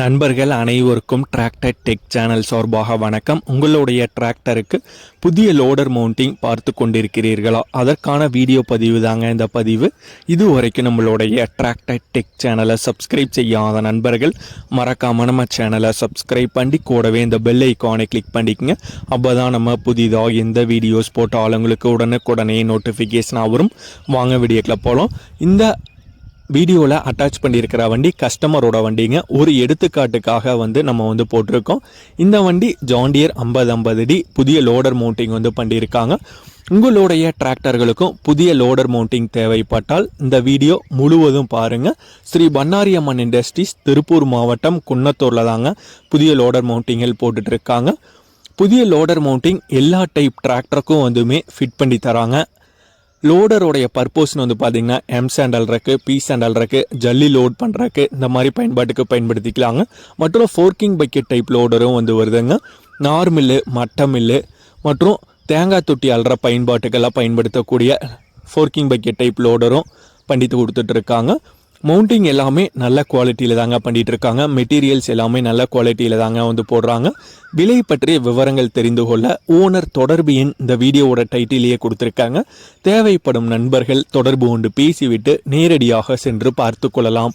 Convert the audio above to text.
நண்பர்கள் அனைவருக்கும் tractor tech channel சார்பாக வணக்கம். உங்களுடைய டிராக்டருக்கு புதிய லோடர் மவுண்டிங் பார்த்து கொண்டிருக்கிறீர்களா? அதற்கான வீடியோ பதிவு தாங்க இந்த பதிவு. இதுவரைக்கும் நம்மளுடைய டிராக்டர் டெக் சேனலை சப்ஸ்கிரைப் செய்யாத நண்பர்கள் மறக்காம நம்ம சேனலை சப்ஸ்கிரைப் பண்ணி கூடவே இந்த பெல் ஐக்கானை கிளிக் பண்ணிக்கங்க. அப்போ தான் நம்ம புதிதாக எந்த வீடியோஸ் போட்டாலும் உங்களுக்கு உடனுக்குடனே நோட்டிஃபிகேஷனாக வரும். வாங்க வீடியோக்கில் போகலாம் இந்த வீடியோவில் அட்டாச் பண்ணியிருக்கிற வண்டி கஸ்டமரோட வண்டிங்க. ஒரு எடுத்துக்காட்டுக்காக வந்து நம்ம வந்து போட்டிருக்கோம். இந்த வண்டி ஜாண்டியர் ஐம்பது ஐம்பது டி புதிய லோடர் மவுண்டிங் வந்து பண்ணியிருக்காங்க. உங்களுடைய டிராக்டர்களுக்கும் புதிய லோடர் மவுண்டிங் தேவைப்பட்டால் இந்த வீடியோ முழுவதும் பாருங்க. ஸ்ரீ பன்னாரியம்மன் இண்டஸ்ட்ரீஸ் திருப்பூர் மாவட்டம் குன்னத்தூரில் தாங்க புதிய லோடர் மவுண்டிங்கள் போட்டுட்ருக்காங்க புதிய லோடர் மவுண்டிங் எல்லா டைப் டிராக்டருக்கும் வந்துமே ஃபிட் பண்ணி தராங்க. லோடருடைய பர்பஸ்னு வந்து பார்த்தீங்கன்னா எம் சாண்டல் இருக்கு பி சாண்டல் இருக்கு ஜல்லி லோட் பண்ணுறக்கு இந்த மாதிரி பயன்பாட்டுக்கு பயன்படுத்திக்கலாங்க. மற்றும் ஃபோர்க்கிங் பக்கெட் டைப் லோடரும் வந்து வருதுங்க. நார்மில்லு மட்டமில்லு மில்லு மற்றும் தேங்காய் தொட்டி அல்ற பயன்பாட்டுக்கெல்லாம் பயன்படுத்தக்கூடிய ஃபோர்க்கிங் பக்கெட் டைப் லோடரும் பண்ணி கொடுத்துட்ருக்காங்க மவுண்டிங் எல்லாமே நல்ல குவாலிட்டியில் தாங்க பண்ணிகிட்டு இருக்காங்க மெட்டீரியல்ஸ் எல்லாமே நல்ல குவாலிட்டியில் தாங்க வந்து போடுறாங்க. விலை பற்றிய விவரங்கள் தெரிந்து கொள்ள ஓனர் தொடர்பு எண் இந்த வீடியோவோட டைட்டிலேயே கொடுத்துருக்காங்க. தேவைப்படும் நண்பர்கள் தொடர்பு கொண்டு பேசிவிட்டு நேரடியாக சென்று பார்த்து கொள்ளலாம்.